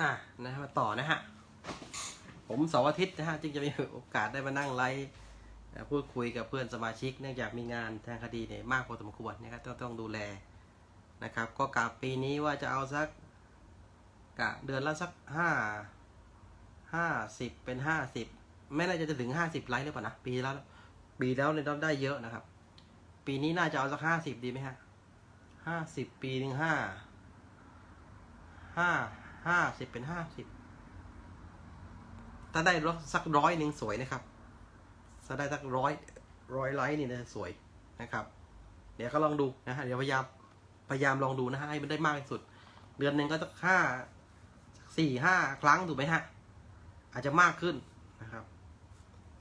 อะนะมาต่อนะฮะ ผมเสาร์อาทิตย์นะฮะจึงจะมีโอกาสได้มานั่งไลฟ์พูดคุยกับเพื่อนสมาชิก เนื่องจากมีงานทางคดีเนี่ยมากพอสมควรนะครับต้องต้องดูแลนะครับ ก็กะปีนี้ว่าจะเอาสักกะเดือนละสักห้าห้าสิบเป็นห้าสิบไม่น่าจะถึงห้าสิบไลฟ์หรือเปล่านะปีแล้วปีแล้วเนี่ยต้องได้เยอะนะครับ ปีนี้น่าจะเอาสักห้าสิบดีไหมฮะห้าสิบปีหนึ่งห้าห้า ห้าสิบเป็นห้าสิบถ้าได้สักร้อยหนึ่งสวยนะครับ ถ้าได้สักร้อยร้อยไลค์นี่นะสวยนะครับ เดี๋ยวก็ลองดูนะฮะเดี๋ยวพยายามพยายามลองดูนะฮะให้มันได้มากที่สุด เดือนหนึ่งก็สักห้าสี่ห้าครั้งถูกไหมฮะ อาจจะมากขึ้นนะครับ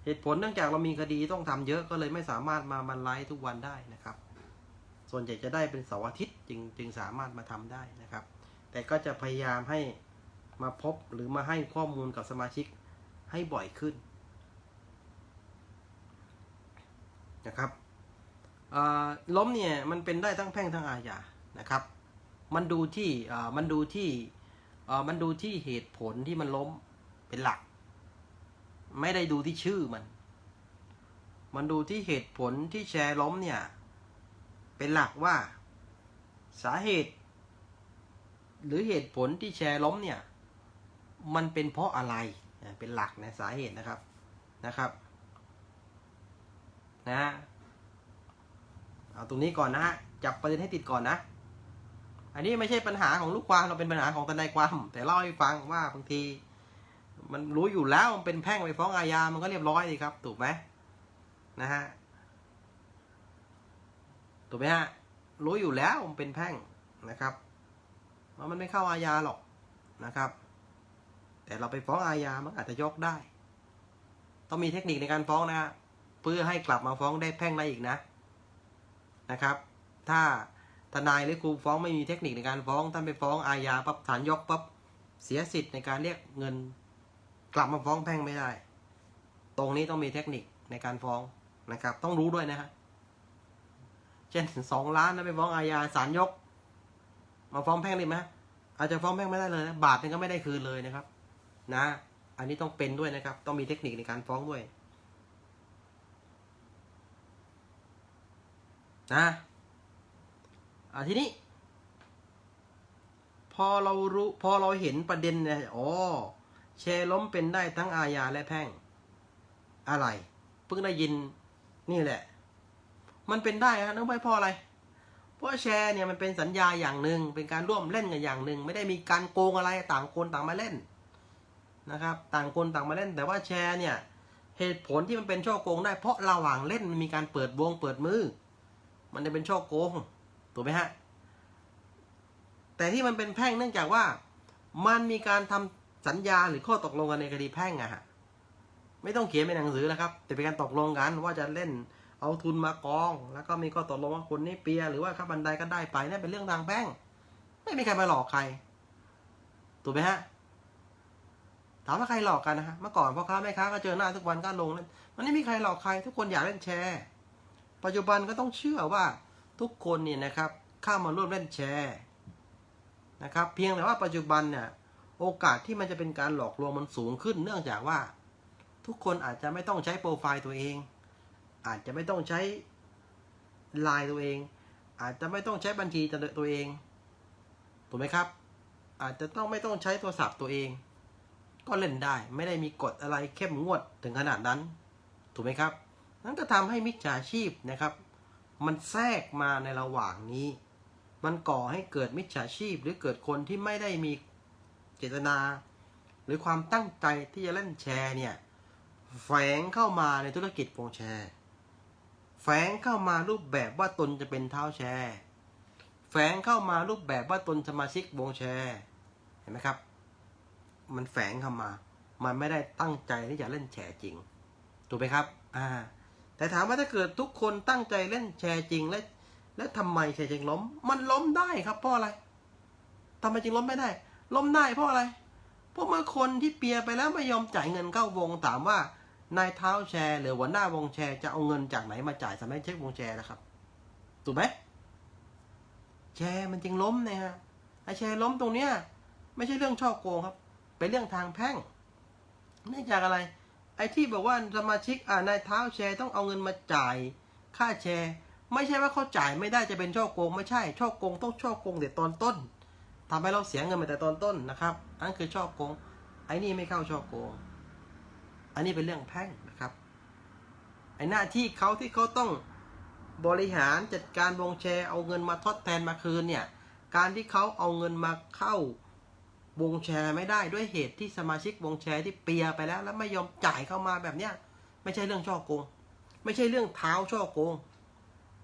เหตุผลเนื่องจากเรามีคดีต้องทำเยอะก็เลยไม่สามารถมาบันไลฟ์ทุกวันได้นะครับ ส่วนใหญ่จะได้เป็นเสาร์อาทิตย์จึงจึงสามารถมาทำได้นะครับ แต่ก็จะพยายามให้มาพบหรือมาให้ข้อมูลกับสมาชิกให้บ่อยขึ้นนะครับล้มเนี่ยมันเป็นได้ทั้งแพ่งทั้งอาญานะครับ มันดูที่มันดูที่มันดูที่เหตุผลที่มันล้มเป็นหลัก ไม่ได้ดูที่ชื่อมัน มันดูที่เหตุผลที่แชร์ล้มเนี่ย เป็นหลักว่าสาเหตุ หรือเหตุผลที่แชร์ล้มเนี่ย มันเป็นเพราะอะไรเป็นหลักนะสาเหตุนะครับนะครับนะฮะเอาตรงนี้ก่อนนะฮะจับประเด็นให้ติดก่อนนะ อันนี้ไม่ใช่ปัญหาของลูกความเราเป็นปัญหาของทนายความ แต่เล่าให้ฟังว่าบางที มันรู้อยู่แล้วมันเป็นแพ่งไปฟ้องอาญามันก็เรียบร้อยดีครับถูกไหมนะฮะถูกไหมฮะรู้อยู่แล้วมันเป็นแพ่งนะครับ ว่ามันไม่เข้าอาญาหรอกนะครับ แต่เราไปฟ้องอาญามันอาจจะยกได้ ต้องมีเทคนิคในการฟ้องนะฮะเพื่อให้กลับมาฟ้องได้แพ่งได้อีกนะนะครับ ถ้าทนายหรือครูฟ้องไม่มีเทคนิคในการฟ้องท่านไปฟ้องอาญาปั๊บศาลยกปั๊บเสียสิทธิ์ในการเรียกเงิน กลับมาฟ้องแพ่งไม่ได้ ตรงนี้ต้องมีเทคนิคในการฟ้องนะครับ ต้องรู้ด้วยนะฮะเช่นสองล้านนะไปฟ้องอาญาศาลยก มาฟ้องแพ่งได้ไหมอาจจะฟ้องแพ่งไม่ได้เลยนะบาทนึงก็ไม่ได้คืนเลยนะครับ นะ อันนี้ต้องเป็นด้วยนะครับ ต้องมีเทคนิคในการฟ้องด้วย นะอ่าทีนี้ พอเรารู้พอเราเห็นประเด็นเนี่ยอ๋อแชร์ล้มเป็นได้ทั้งอาญาและแพ่ง อะไรเพิ่งได้ยินนี่แหละ มันเป็นได้ฮะนึกไปเพราะอะไร ราะแชร์เนี่ยมันเป็นสัญญาอย่างหนึ่งเป็นการร่วมเล่นกันอย่างหนึ่ง ไม่ได้มีการโกงอะไรต่างคนต่างมาเล่นนะครับ ต่างคนต่างมาเล่น แต่ว่าแชร์เนี่ยเหตุผลที่มันเป็นช่อโกงได้เพราะระหว่างเล่นมันมีการเปิดวงเปิดมือ มันจะเป็นช่อโกงถูกไหมฮะแต่ที่มันเป็นแพ่งเนื่องจากว่ามันมีการทำสัญญาหรือข้อตกลงกันในคดีแพ่งอะฮะไม่ต้องเขียนเป็นหนังสือแล้วครับ แต่เป็นการตกลงกันว่าจะเล่น เอาทุนมากอง แล้วก็มีข้อตกลงว่าคนนี้เปียหรือว่าค่าบันไดก็ได้ไปนั่นเป็นเรื่องทางแพ่งไม่มีใครมาหลอกใคร ถูกไหมฮะ ถามว่าใครหลอกกันนะฮะ เมื่อก่อนพ่อค้าแม่ค้าก็เจอหน้าทุกวันก็ลงเล่นมันไม่มีใครหลอกใคร ทุกคนอยากเล่นแชร์ ปัจจุบันก็ต้องเชื่อว่าทุกคนเนี่ยนะครับเข้ามาร่วมเล่นแชร์นะครับ เพียงแต่ว่าปัจจุบันเนี่ยโอกาสที่มันจะเป็นการหลอกลวงมันสูงขึ้น เนื่องจากว่า ทุกคนอาจจะไม่ต้องใช้โปรไฟล์ตัวเอง อาจจะไม่ต้องใช้ไลน์ตัวเอง อาจจะไม่ต้องใช้บัญชีตัวเอง ถูกไหมครับ อาจจะต้องไม่ต้องใช้โทรศัพท์ตัวเอง ก็เล่นได้ไม่ได้มีกฎอะไรเข้มงวดถึงขนาดนั้น ถูกไหมครับ นั่นก็ทำให้มิจฉาชีพนะครับ มันแทรกมาในระหว่างนี้ มันก่อให้เกิดมิจฉาชีพ หรือเกิดคนที่ไม่ได้มีเจตนา หรือความตั้งใจที่จะเล่นแชร์เนี่ยแฝงเข้ามาในธุรกิจวงแชร์ แฝงเข้ามารูปแบบว่าตนจะเป็นเท้าแชร์แฝงเข้ามารูปแบบว่าตนสมาชิกวงแชร์เห็นไหมครับ มันแฝงเข้ามา มันไม่ได้ตั้งใจที่จะเล่นแชร์จริง ถูกไหมครับ อ่า แต่ถามว่าถ้าเกิดทุกคนตั้งใจเล่นแชร์จริง และ และทำไมแชร์จริงล้ม มันล้มได้ครับเพราะอะไรทำไมจริงล้มไม่ได้ ล้มได้เพราะอะไร เพราะเมื่อคนที่เปียไปแล้วไม่ยอมจ่ายเงินเข้าวงถามว่า นายเท้าแชร์หรือหัวหน้าวงแชร์จะเอาเงินจากไหนมาจ่ายสำหรับเช็ควงแชร์นะครับ ถูกไหมแชร์มันจึงล้มนะฮะไอแชร์ล้มตรงเนี้ยไม่ใช่เรื่องช่อโกงครับ เป็นเรื่องทางแพ่งเนื่องจากอะไร ไอ้ที่บอกว่าสมาชิกอ่านายเท้าแชร์ต้องเอาเงินมาจ่ายค่าแชร์ ไม่ใช่ว่าเขาจ่ายไม่ได้จะเป็นช่อโกง ไม่ใช่ช่อโกงต้องช่อโกงแต่ตอนต้นทำให้เราเสียเงินมาแต่ตอนต้นนะครับอันนคือช่อโกง ไอ้นี่ไม่เข้าช่อโกง อันนี้เป็นเรื่องแพ่งนะครับ ไอ้หน้าที่เขาที่เขาต้องบริหารจัดการวงแชร์เอาเงินมาทดแทนมาคืนเนี่ย การที่เขาเอาเงินมาเข้าวงแชร์ไม่ได้ด้วยเหตุที่สมาชิกวงแชร์ที่เปียไปแล้ว แล้วไม่ยอมจ่ายเข้ามาแบบเนี้ยไม่ใช่เรื่องช่อโกง ไม่ใช่เรื่องเท้าช่อโกง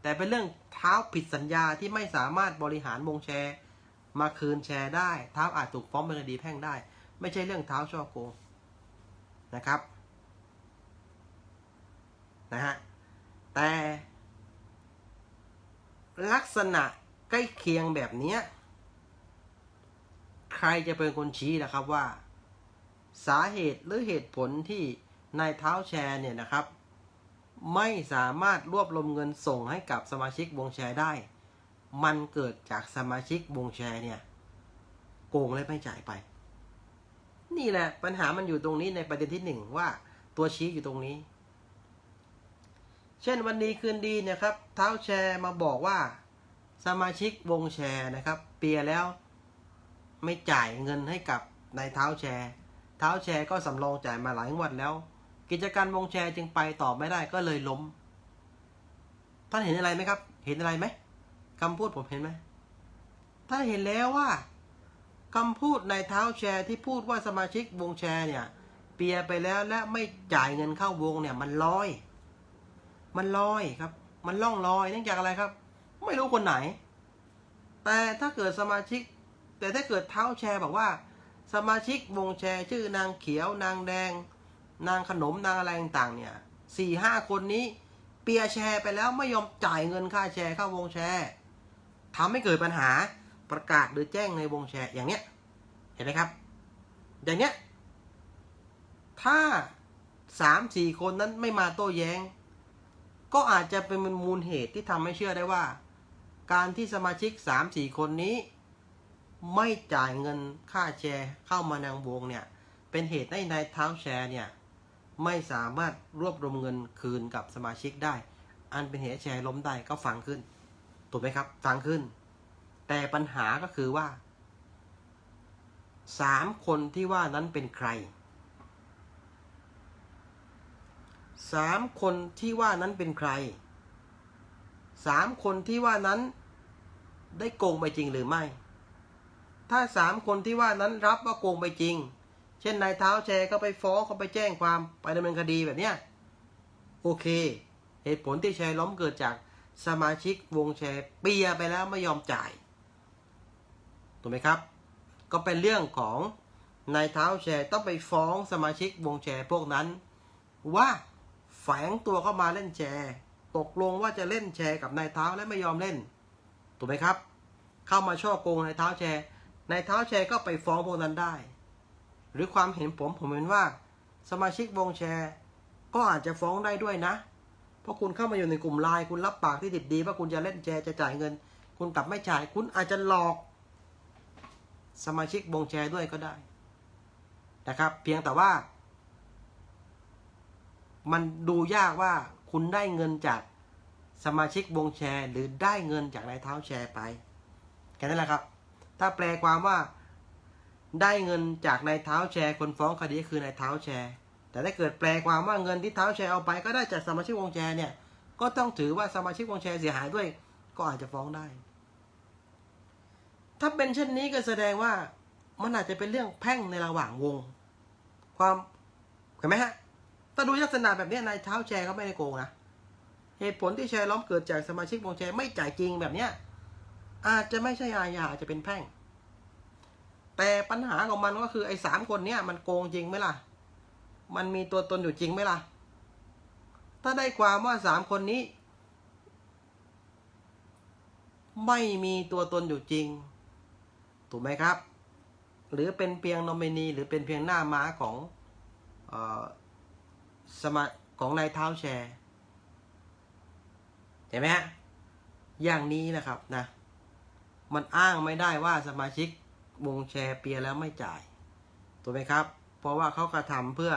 แต่เป็นเรื่องเท้าผิดสัญญาที่ไม่สามารถบริหารวงแชร์มาคืนแชร์ได้เท้าอาจถูกฟ้องเป็นคดีแพ่งได้ ไม่ใช่เรื่องเท้าช่อโกงนะครับ นะฮะ แต่ลักษณะใกล้เคียงแบบนี้ ใครจะเป็นคนชี้นะครับว่า สาเหตุหรือเหตุผลที่นายเท้าแชร์เนี่ยนะครับ ไม่สามารถรวบรวมเงินส่งให้กับสมาชิกวงแชร์ได้ มันเกิดจากสมาชิกวงแชร์เนี่ย โกงและไม่จ่ายไป นี่แหละปัญหามันอยู่ตรงนี้ในประเด็นที่หนึ่งว่าตัวชี้อยู่ตรงนี้ เช่นวันนี้คืนดีเนี่ยครับ เท้าแชร์มาบอกว่าสมาชิกวงแชร์นะครับ เปียแล้วไม่จ่ายเงินให้กับนายเท้าแชร์ เท้าแชร์ก็สำรองจ่ายมาหลายงวดแล้ว กิจการวงแชร์จึงไปต่อไม่ได้ก็เลยล้ม ท่านเห็นอะไรไหมครับ เห็นอะไรไหมคำพูดผมเห็นไหมท่านเห็นแล้วว่าคำพูดในเท้าแชร์ที่พูดว่าสมาชิกวงแชร์เนี่ย เปียไปแล้วและไม่จ่ายเงินเข้าวงเนี่ยมันลอย มันลอยครับ มันล่องลอยเนื่องจากอะไรครับ ไม่รู้คนไหน แต่ถ้าเกิดสมาชิก แต่ถ้าเกิดเท้าแชร์บอกว่า สมาชิกวงแชร์ชื่อนางเขียว นางแดง นางขนมนางอะไรต่างๆเนี่ยสี่ห้าคนนี้ เปียแชร์ไปแล้วไม่ยอมจ่ายเงินค่าแชร์เข้าวงแชร์ทำให้เกิดปัญหาประกาศหรือแจ้งในวงแชร์อย่างเนี้ยเห็นไหมครับ อย่างเนี้ยถ้าสามสี่คนนั้นไม่มาโต้แย้ง ก็อาจจะเป็นมูลเหตุที่ทำให้เชื่อได้ว่า การที่สมาชิกสามสี่คนนี้ ไม่จ่ายเงินค่าแชร์เข้ามาในวงเนี่ย เป็นเหตุให้นายเท้าแชร์เนี่ย ไม่สามารถรวบรวมเงินคืนกับสมาชิกได้ อันเป็นเหตุแชร์ล้มได้ก็ฟังขึ้น ถูกไหมครับ ฟังขึ้น แต่ปัญหาก็คือว่าสามคนที่ว่านั้นเป็นใคร สามคนที่ว่านั้นเป็นใครสามคนที่ว่านั้นได้โกงไปจริงหรือไม่ ถ้าสามคนที่ว่านั้นรับว่าโกงไปจริง เช่นนายเท้าแชร์เขาไปฟ้องเขาไปแจ้งความไปดำเนินคดีแบบเนี้ยโอเค เหตุผลที่แชร์ล้มเกิดจากสมาชิกวงแชร์เปียไปแล้วไม่ยอมจ่ายถูกไหมครับ ก็เป็นเรื่องของนายเท้าแชร์ต้องไปฟ้องสมาชิกวงแชร์พวกนั้น ว่า ฝงตัวเข้ามาเล่นแชร์ ตกลงว่าจะเล่นแชร์กับนายเท้าและไม่ยอมเล่น ถูกไหมครับ เข้ามาช่อโกงนายเท้าแชร์นายเท้าแชร์ก็ไปฟ้องพวกนั้นได้ หรือความเห็นผมผมเห็นว่า สมาชิกวงแชร์ ก็อาจจะฟ้องได้ด้วยนะ เพราะคุณเข้ามาอยู่ในกลุ่มไลน์คุณรับปากที่ดิบดีว่าคุณจะเล่นแชร์จะจ่ายเงิน คุณกลับไม่จ่ายคุณอาจจะหลอก สมาชิกวงแชร์ด้วยก็ได้นะครับ เพียงแต่ว่า มันดูยากว่าคุณได้เงินจากสมาชิกวงแชร์ หรือได้เงินจากนายเท้าแชร์ไปแค่นั้นแหละครับ ถ้าแปลความว่าได้เงินจากนายเท้าแชร์ คนฟ้องคดีคือนายเท้าแชร์ แต่ถ้าเกิดแปลความว่าเงินที่เท้าแชร์เอาไป ก็ได้จากสมาชิกวงแชร์เนี่ยก็ต้องถือว่าสมาชิกวงแชร์เสียหายด้วย ก็อาจจะฟ้องได้ ถ้าเป็นเช่นนี้ก็แสดงว่ามันอาจจะเป็นเรื่องแพ่งในระหว่างวง ความเห็นไหมฮะ ถ้าดูลักษณะแบบนี้นายเท้าแชร์เขาไม่ได้โกงนะเหตุผลที่แชร์ล้อมเกิดจากสมาชิกวงแชร์ไม่จ่ายจริงแบบเนี้ยอาจจะไม่ใช่อาญาอาจจะเป็นแพ่ง แต่ปัญหาของมันก็คือไอ้สามคนเนี้ยมันโกงจริงไหมล่ะ มันมีตัวตนอยู่จริงไหมล่ะ ถ้าได้ความว่าสามคนนี้ ไม่มีตัวตนอยู่จริง ถูกไหมครับ หรือเป็นเพียงนอมินีหรือเป็นเพียงหน้าม้าของ สมาของนายเท้าแชร์เห็นไหมฮะอย่างนี้นะครับนะ มันอ้างไม่ได้ว่าสมาชิกวงแชร์เปียแล้วไม่จ่ายถูกไหมครับ เพราะว่าเขากระทำเพื่อ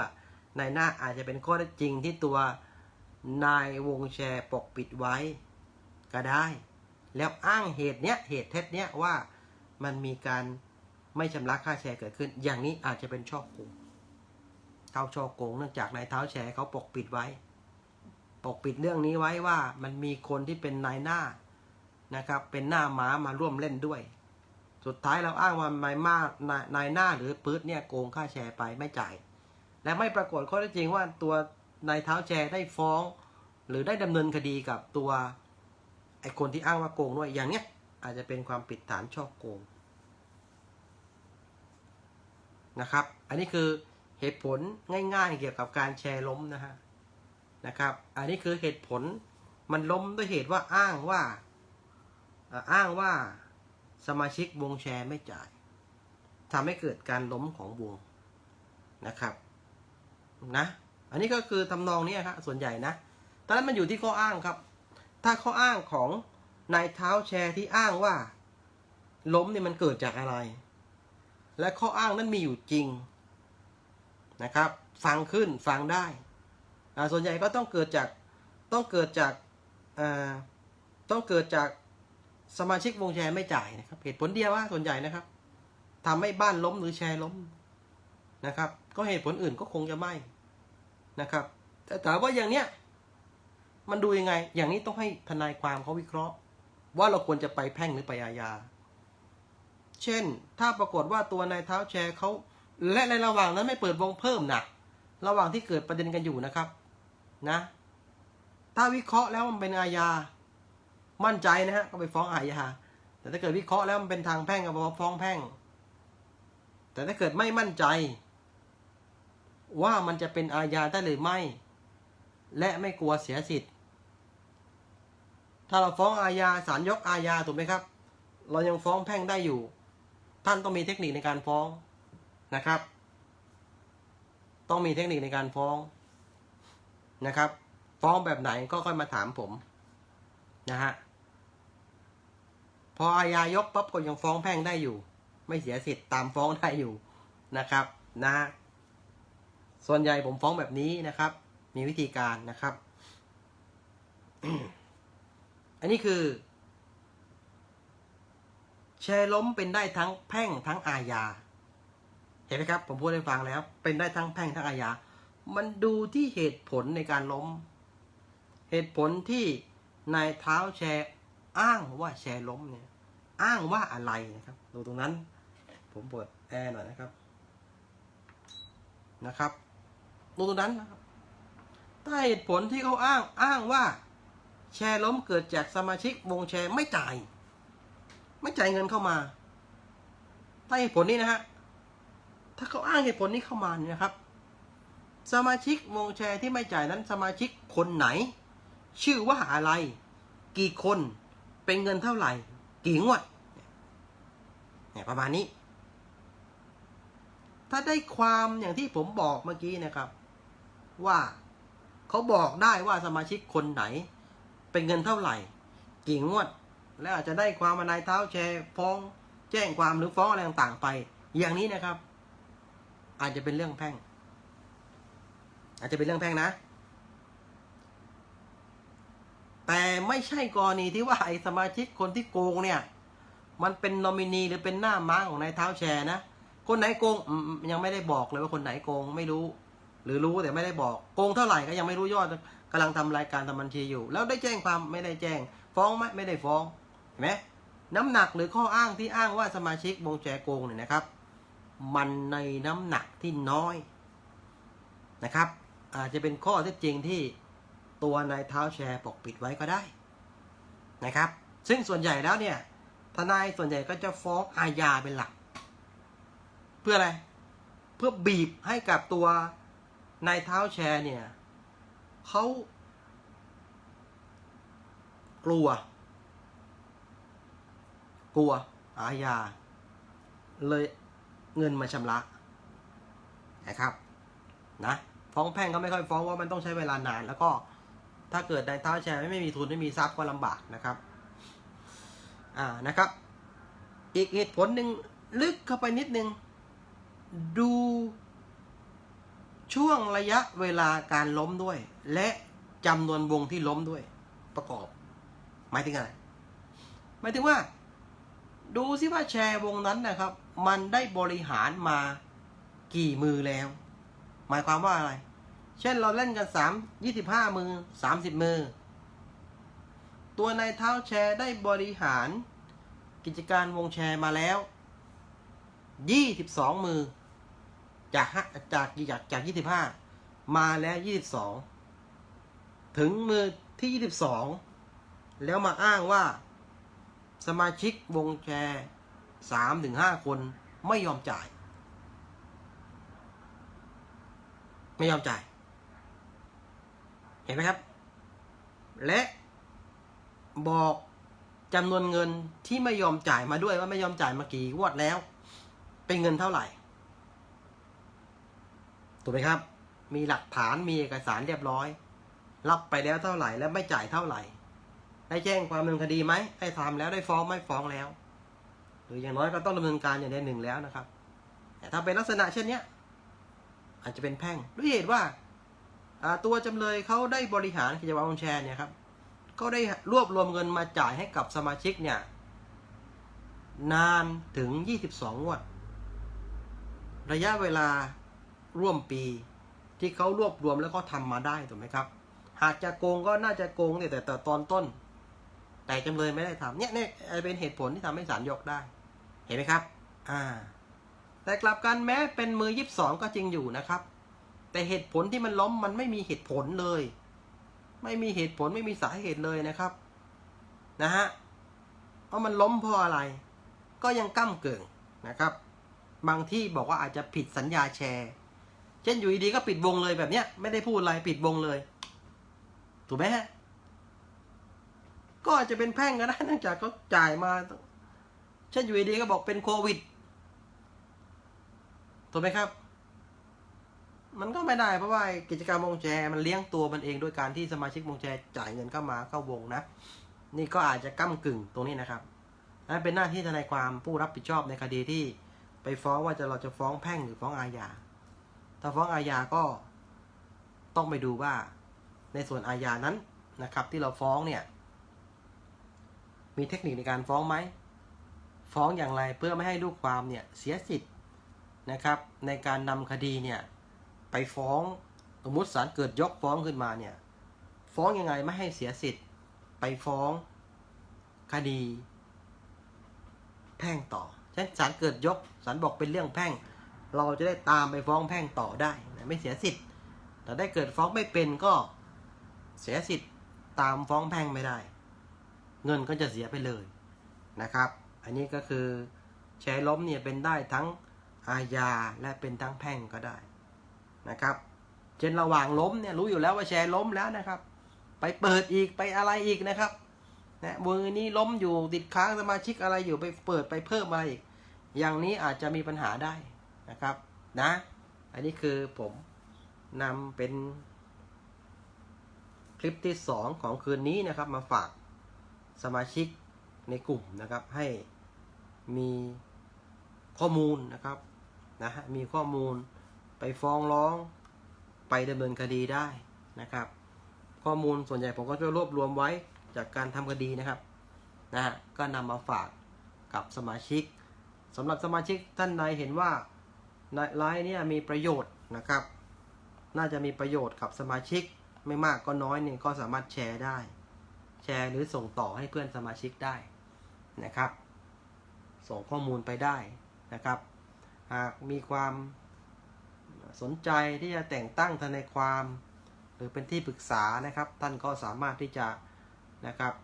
ในหน้าอาจจะเป็นข้อเท็จจริงที่ตัวนาย วงแชร์ปกปิดไว้ก็ได้ แล้วอ้างเหตุเนี้ยเหตุเท็จเนี้ยว่ามันมีการไม่ชำระค่าแชร์เกิดขึ้น อย่างนี้อาจจะเป็นช่อโกง เท้าช่อโกงเนื่องจากนายเท้าแชร์เขาปกปิดไว้ ปกปิดเรื่องนี้ไว้ว่ามันมีคนที่เป็นนายหน้านะครับ เป็นหน้าม้ามาร่วมเล่นด้วย สุดท้ายเราอ้างว่านายมานายนายหน้าหรือปื๊ดเนี่ยโกงค่าแชร์ไปไม่จ่าย และไม่ปรากฏข้อเท็จจริงว่าตัวนายเท้าแชร์ได้ฟ้อง หรือได้ดำเนินคดีกับตัวไอ้คนที่อ้างว่าโกงด้วยอย่างเนี้ยอาจจะเป็นความผิดฐานช่อโกงนะครับ อันนี้คือ เหตุผลง่ายๆ เกี่ยวกับการแชร์ล้มนะฮะนะครับ อันนี้คือเหตุผลมันล้มด้วยเหตุว่าอ้างว่าอ้างว่าสมาชิกวงแชร์ไม่จ่ายทำให้เกิดการล้มของวงนะครับนะอันนี้ก็คือทำนองนี้ครับส่วนใหญ่นะตอนนั้นมันอยู่ที่ข้ออ้างครับ ถ้าข้ออ้างของนายเท้าแชร์ที่อ้างว่า ล้มเนี่ยมันเกิดจากอะไร และข้ออ้างนั้นมีอยู่จริง นะครับ ฟังขึ้นฟังได้ส่วนใหญ่ก็ต้องเกิดจากต้องเกิดจากาต้องเกิดจากสมาชิกวงแชร์ไม่จ่ายนะครับเหตุผลเดียวว่าส่วนใหญ่นะครับทำให้บ้านล้มหรือแชร์ล้มนะครับ ก็เหตุผลอื่นก็คงจะไม่นะครับ แต่ถามว่าอย่างเนี้ยมันดูยังไง อย่างนี้ต้องให้ทนายความเขาวิเคราะห์ ว่าเราควรจะไปแพ่งหรือไปอาญา เช่น ถ้าปรากฏว่าตัวนายเท้าแชร์เขา และในระหว่างนั้นไม่เปิดวงเพิ่มนะระหว่างที่เกิดประเด็นกันอยู่นะครับ นะ ถ้าวิเคราะห์แล้วมันเป็นอาญา มั่นใจนะฮะก็ไปฟ้องอาญา แต่ถ้าเกิดวิเคราะห์แล้วมันเป็นทางแพ่งก็ฟ้องแพ่ง แต่ถ้าเกิดไม่มั่นใจ ว่ามันจะเป็นอาญาได้หรือไม่ และไม่กลัวเสียสิทธิ์ ถ้าเราฟ้องอาญาศาลยกอาญาถูกไหมครับ เรายังฟ้องแพ่งได้อยู่ ท่านต้องมีเทคนิคในการฟ้อง นะครับ ต้องมีเทคนิคในการฟ้องนะครับ ฟ้องแบบไหนก็ค่อยมาถามผมนะฮะพออาญายกปั๊บก็ยังฟ้องแพ่งได้อยู่ ไม่เสียสิทธิ์ตามฟ้องได้อยู่นะครับนะส่วนใหญ่ผมฟ้องแบบนี้นะครับ มีวิธีการนะครับ อันนี้คือแชร์ล้มเป็นได้ทั้งแพ่งทั้งอาญา ห็นไหมครับ ผมพูดให้ฟังแล้ว เป็นได้ทั้งแพ่งทั้งอาญา มันดูที่เหตุผลในการล้ม เหตุผลที่นายเท้าแชร์อ้างว่าแชร์ล้มเนี่ย อ้างว่าอะไรนะครับ ดูตรงนั้น ผมเปิดแอร์หน่อยนะครับ นะครับ ดูตรงนั้นนะครับถ้าเหตุผลที่เขาอ้าง อ้างว่า แชร์ล้มเกิดจากสมาชิกวงแชร์ไม่จ่าย ไม่จ่ายเงินเข้ามา ถ้าเหตุผลนี้นะฮะ ถ้าเขาอ้างเหตุผลนี้เข้ามาเนี่ยนะครับ สมาชิกวงแชร์ที่ไม่จ่ายนั้นสมาชิกคนไหน ชื่อว่าอะไร กี่คนเป็นเงินเท่าไหร่ กี่งวดเนี่ยประมาณนี้ ถ้าได้ความอย่างที่ผมบอกเมื่อกี้นะครับ ว่าเขาบอกได้ว่าสมาชิกคนไหน เป็นเงินเท่าไหร่ กี่งวด แล้วอาจจะได้ความมานายเท้าแชร์ฟ้อง แจ้งความหรือฟ้องอะไรต่างๆไป อย่างนี้นะครับ อาจจะเป็นเรื่องแพ่ง อาจจะเป็นเรื่องแพ่งนะ แต่ไม่ใช่กรณีที่ว่าไอ้สมาชิกคนที่โกงเนี่ย มันเป็นนอมินีหรือเป็นหน้าม้าของนายเท้าแชร์นะ คนไหนโกงยังไม่ได้บอกเลยว่าคนไหนโกงไม่รู้ หรือรู้แต่ไม่ได้บอก โกงเท่าไหร่ก็ยังไม่รู้ยอดกำลังทำรายการทำบัญชีอยู่ แล้วได้แจ้งความไม่ได้แจ้ง ฟ้องไหมไม่ได้ฟ้องเห็นไหมน้ำหนักหรือข้ออ้างที่อ้างว่าสมาชิกวงแชร์โกงเนี่ยนะครับ มันในน้ำหนักที่น้อยนะครับ อาจจะเป็นข้อเท็จจริงที่ตัวนายเท้าแชร์ปกปิดไว้ก็ได้นะครับ ซึ่งส่วนใหญ่แล้วเนี่ยทนายส่วนใหญ่ก็จะฟ้องอาญาเป็นหลัก เพื่ออะไร เพื่อบีบให้กับตัวนายเท้าแชร์เนี่ยเขากลัว กลัวอาญาเลย เงินมาชำระนะครับนะฟ้องแพ่งก็ไม่ค่อยฟ้องว่ามันต้องใช้เวลานาน แล้วก็ถ้าเกิดในเท้าแชร์ไม่มีทุนไม่มีทรัพย์ก็ลำบากนะครับอ่านะครับ อีกเหตุผลหนึ่งลึกเข้าไปนิดนึงดูช่วงระยะเวลาการล้มด้วย และจำนวนวงที่ล้มด้วยประกอบ หมายถึงอะไร หมายถึงว่า ดูซิว่าแชร์วงนั้นนะครับ มันได้บริหารมากี่มือแล้ว หมายความว่าอะไร เช่นเราเล่นกันสามยี่สิบห้ามือสามสิบมือ ตัวนายเท้าแชร์ได้บริหารกิจการวงแชร์มาแล้วยี่สิบสองมือ จากจากจากจากยี่สิบห้ามาแล้วยี่สิบสองถึงมือที่ยี่สิบสองแล้วมาอ้างว่า สมาชิกวงแชร์ สามถึงห้าคนไม่ยอมจ่าย ไม่ยอมจ่าย เห็นไหมครับ และบอกจำนวนเงินที่ไม่ยอมจ่ายมาด้วยว่าไม่ยอมจ่ายมากี่งวดแล้ว เป็นเงินเท่าไหร่ถูกไหมครับ มีหลักฐานมีเอกสารเรียบร้อย รับไปแล้วเท่าไหร่ และไม่จ่ายเท่าไหร่ ได้แจ้งความดำเนินคดีไหมได้ทำแล้วได้ฟ้องไม่ฟ้องแล้วืออย่างน้อยก็ต้องดำเนินการอย่างใดหนึ่งแล้วนะครับ แต่ถ้าเป็นลักษณะเช่นเนี้ยอาจจะเป็นแพ่งด้วยเหตุว่าตัวจำเลยเขาได้บริหารกิจวัตรวงแชร์เนี่ยครับก็ได้รวบรวมเงินมาจ่ายให้กับสมาชิกเนี่ย นานถึง 22 งวด ระยะเวลาร่วมปีที่เขารวบรวมแล้วก็ทำมาได้ถูกไหมครับ หากจะโกงก็น่าจะโกงแต่แต่ตอนต้น แต่จำเลยไม่ได้ทำเนี่ยเนี่ยเป็นเหตุผลที่ทำให้ศาลยกได้ ห็นไหมครับ อ่า แต่กลับกันแม้เป็นมือยีิบสองก็จริงอยู่นะครับ แต่เหตุผลที่มันล้มมันไม่มีเหตุผลเลย ไม่มีเหตุผลไม่มีสาเหตุเลยนะครับ นะฮะว่ามันล้มเพราะอะไร ก็ยังก้ำเกิงนะครับ บางที่บอกว่าอาจจะผิดสัญญาแชร์ เช่นอยู่ดีๆก็ปิดวงเลยแบบเนี้ย ไม่ได้พูดอะไรปิดวงเลย ถูกไหมฮะก็อาจจะเป็นแพ่งก็ได้เนื่องจากเขาจ่ายมา เช่นอยู่ดีก็บอกเป็นโควิดถูกไหมครับ มันก็ไม่ได้เพราะว่ากิจกรรมวงแชร์มันเลี้ยงตัวมันเองโดยการที่สมาชิกวงแชร์จ่ายเงินเข้ามาเข้าวงนะ นี่ก็อาจจะก้ากึ่งตรงนี้นะครับนั่นเป็นหน้าที่ทนายความผู้รับผิดชอบในคดีที่ไปฟ้องว่าจะเราจะฟ้องแพ่งหรือฟ้องอาญา ถ้าฟ้องอาญาก็ต้องไปดูว่าในส่วนอาญานั้นนะครับ ที่เราฟ้องเนี่ย มีเทคนิคในการฟ้องไหม ฟ้องอย่างไรเพื่อไม่ให้ลูกความเนี่ยเสียสิทธิ์นะครับ ในการนำคดีเนี่ยไปฟ้องสมมติศาลเกิดยกฟ้องขึ้นมาเนี่ยฟ้องยังไงไม่ให้เสียสิทธิ์ไปฟ้องคดี แพ่งต่อเช่นศาลเกิดยกศาลบอกเป็นเรื่องแพ่ง เราจะได้ตามไปฟ้องแพ่งต่อได้นะไม่เสียสิทธิ์ แต่ได้เกิดฟ้องไม่เป็นก็เสียสิทธิ์ตามฟ้องแพ่งไม่ได้ เงินก็จะเสียไปเลยนะครับ อันนี้ก็คือแชร์ล้มเนี่ยเป็นได้ทั้งอาญาและเป็นทั้งแพ่งก็ได้นะครับ เช่นระหว่างล้มเนี่ยรู้อยู่แล้วว่าแชร์ล้มแล้วนะครับ ไปเปิดอีกไปอะไรอีกนะครับนะมือนี้ล้มอยู่ติดค้างสมาชิกอะไรอยู่ไปเปิดไปเพิ่มอะไรอีก อย่างนี้อาจจะมีปัญหาได้นะครับนะ อันนี้คือผมนำเป็นคลิปที่ 2 ของคืนนี้นะครับมาฝากสมาชิกในกลุ่มนะครับให้ มีข้อมูลนะครับนะฮะมีข้อมูลไปฟ้องร้องไปดำเนินคดีได้นะครับ ข้อมูลส่วนใหญ่ผมก็จะรวบรวมไว้จากการทำคดีนะครับนะฮะก็นำมาฝากกับสมาชิกสำหรับสมาชิกท่านใดเห็นว่าไลน์เนี่ยมีประโยชน์นะครับ น่าจะมีประโยชน์กับสมาชิกไม่มากก็น้อยเนี่ยก็สามารถแชร์ได้ แชร์หรือส่งต่อให้เพื่อนสมาชิกได้นะครับ ส่งข้อมูลไปได้นะครับ หากมีความสนใจที่จะแต่งตั้งทนายความ หรือเป็นที่ปรึกษานะครับ ท่านก็สามารถที่จะนะครับ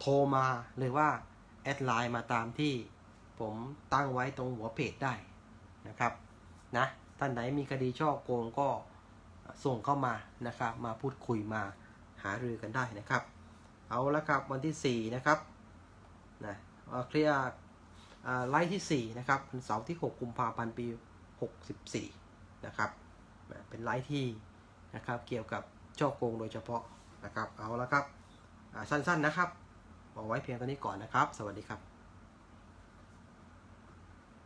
โทรมาหรือว่า แอดไลน์มาตามที่ผมตั้งไว้ตรงหัวเพจได้นะครับนะท่านไหนมีคดีช่อโกงก็ส่งเข้ามานะครับ มาพูดคุยมาหารือกันได้นะครับ เอาละครับวันที่ 4 นะครับ นะเคลียร์ไลท์ที่ 4 นะครับเป็นเสาร์ที่ 6 กุมภาพันธ์ปี 64 นะครับเป็นไลท์ที่นะครับเกี่ยวกับช่อโกงโดยเฉพาะนะครับเอาละครับสั้นๆนะครับ เอาไว้เพียงตอนนี้ก่อนนะครับ สวัสดีครับ